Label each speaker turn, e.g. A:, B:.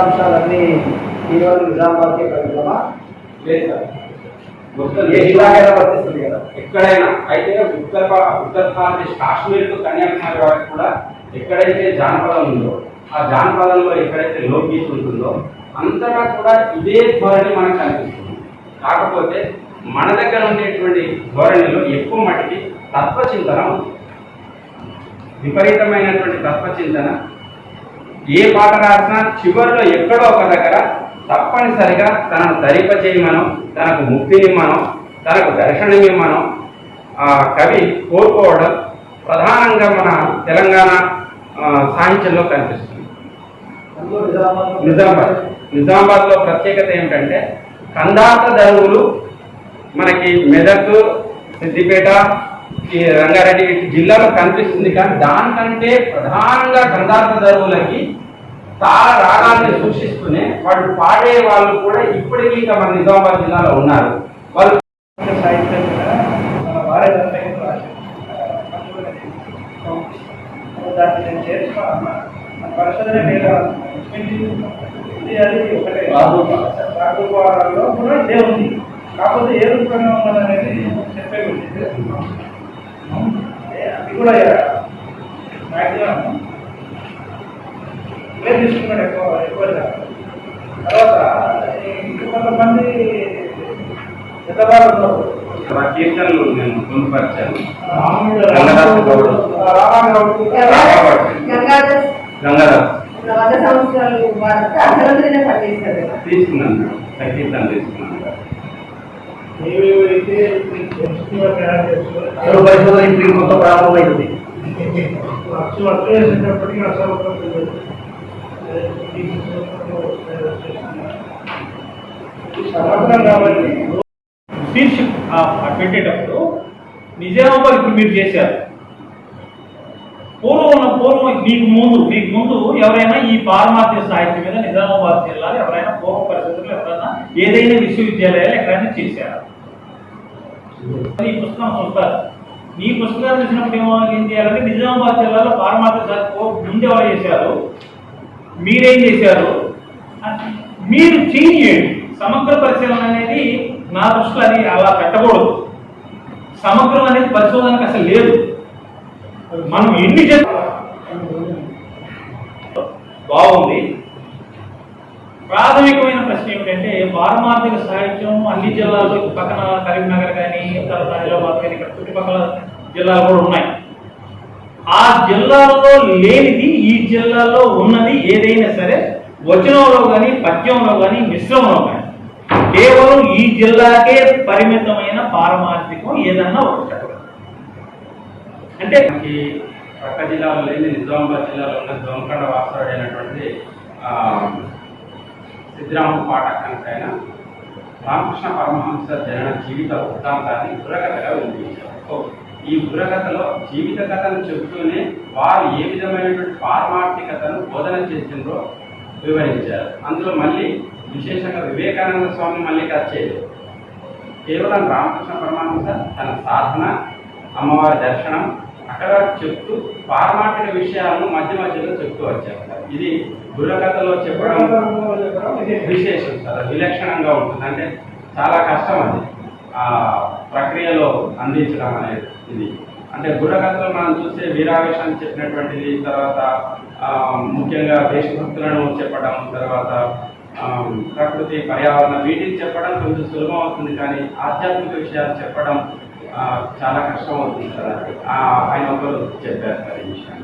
A: అంశాలన్నీ ఈరోజు నిజామాబాద్కి పరిశ్రమ
B: లేదు సార్.
A: ఏ జిల్లాకైనా వర్తిస్తుంది కదా.
B: ఎక్కడైనా. అయితే ఉత్తర ఉత్తర భారతదేశ్ కాశ్మీర్ టు కన్యాకుమారి వరకు కూడా ఎక్కడైతే జానపదం ఉందో ఆ జానపదంలో ఎక్కడైతే లోకగీత ఉంటుందో అంతటా కూడా ఇదే ధోరణి మనకు కనిపిస్తుంది. కాకపోతే మన దగ్గర ఉండేటువంటి ధోరణిలో ఎక్కువ మట్టికి తత్వచింతన విపరీతమైనటువంటి తత్వచింతన ఏ పాట రాసినా చివరిలో ఎక్కడో ఒక దగ్గర తప్పనిసరిగా తనను తరిపచేయమను తనకు ముక్తినిమ్మనో తనకు దర్శనమిమ్మనో. ఆ కవి కోరుకోవడం ప్రధానంగా మన తెలంగాణ సాహిత్యంలో కనిపిస్తుంది.
A: నిజామాబాద్.
B: నిజామాబాద్లో ప్రత్యేకత ఏమిటంటే కందాత దరువులు మనకి మెదక్ సిద్దిపేట ఈ రంగారెడ్డి జిల్లాలో కనిపిస్తుంది కానీ దానికంటే ప్రధానంగా కందాత దరువులకి తాళ రాగాన్ని సూచిస్తూనే వాళ్ళు పాడే వాళ్ళు కూడా ఇప్పటికీ ఇంకా మన నిజామాబాద్ జిల్లాలో ఉన్నారు. వాళ్ళు
A: సాహిత్యం కూడా దాన్ని నేను చేర్చుకున్నా మన పరిశోధన మీద ఇది అది ఒకటే రాఘోపాలలో కూడా ఇదే ఉంది. కాకపోతే ఏ రూపంగా ఉన్నదనేది చెప్పే అది కూడా మ్యాక్సిమం ఇవే తీసుకున్నాడు ఎక్కువ ఎక్కువగా. తర్వాత ఇంకా కొంతమంది పెద్దవాళ్ళు ఉన్నారు
B: కీర్తనలు నేను పొందుపరిచాను. తీసుకున్నాను.
C: కొత్త ప్రారంభమైంది.
A: అసలు అట్లా కాబట్టి
D: పెట్టేటప్పుడు నిజామాబాద్ ఇప్పుడు మీరు చేశారు. పూర్వం ఉన్న పూర్వం మీకు ముందు మీకు ముందు ఎవరైనా ఈ పారమార్థ్య సాహిత్యం మీద నిజామాబాద్ జిల్లాలో ఎవరైనా పూర్వ పరిస్థితుల్లో ఎవరైనా ఏదైనా విశ్వవిద్యాలయాలు ఎక్కడైనా చేశారు? ఈ పుస్తకం చూస్తారు. ఈ పుస్తకాలు చూసినప్పుడు ఏమో ఏం చేయాలంటే నిజామాబాద్ జిల్లాలో పారమార్థ్య సాహిత్యం ముందు ఎవరు చేశారు? మీరేం చేశారు? మీరు చేయండి సమగ్ర పరిశీలన అనేది నా దృష్టిలో అది అలా పెట్టకూడదు. సమగ్రం అనేది పరిశోధనకు అసలు లేదు. మనం ఎన్ని చేస్తాం బాగుంది. ప్రాథమికమైన ప్రశ్న ఏమిటంటే పారమార్థిక సాహిత్యం అన్ని జిల్లాల్లో పక్కన కరీంనగర్ కానీ తర్వాత హైదరాబాద్ కానీ ఇక్కడ చుట్టుపక్కల జిల్లాలు కూడా ఉన్నాయి. ఆ జిల్లాలో లేనిది ఈ జిల్లాలో ఉన్నది ఏదైనా సరే వచనంలో కానీ పద్యంలో కానీ మిశ్రమంలో కానీ కేవలం ఈ జిల్లాకే పరిమితమైన పారమార్థికం ఏదన్నా ఒకటి అంటే
B: మనకి పక్క జిల్లాలో లేని నిజామాబాద్ జిల్లాలో ఉన్న దొంకండ వాస్తవుడు అయినటువంటి ఆ, సిద్ధిరామ ఆయన రామకృష్ణ పరమహంస జనన జీవిత వృత్తాంతాన్ని బుర్రకథగా వినిపించారు ఓకే. ఈ బుర్రకథలో జీవిత కథను చెబుతూనే వారు ఏ విధమైనటువంటి పారమార్థికతను బోధన చేసిండ్రో వివరించారు. అందులో మళ్ళీ విశేషంగా వివేకానంద స్వామి మళ్ళీ కథ చేయలేదు. కేవలం రామకృష్ణ పరమహంస తన సాధన అమ్మవారి దర్శనం అక్కడ చెప్తూ పారమార్థిక విషయాలను మధ్య మధ్యలో చెప్తూ వచ్చారు ఇది బుర్రకథలో చెప్పడం విశేషం. చాలా విలక్షణంగా ఉంటుంది. అంటే చాలా కష్టం అది. ప్రక్రియలో అందించడం అనేది ఇది. అంటే గుర్రకథలు మనం చూస్తే వీరావేశాన్ని చెప్పినటువంటిది తర్వాత ముఖ్యంగా దేశభక్తులను చెప్పడం తర్వాత ప్రకృతి పర్యావరణం వీటిని చెప్పడం కొంచెం సులభం అవుతుంది కానీ ఆధ్యాత్మిక విషయాలు చెప్పడం చాలా కష్టం అవుతుంది సార్ ఆ, ఆయన ఒకరు చెప్పారు సార్ ఈ విషయం.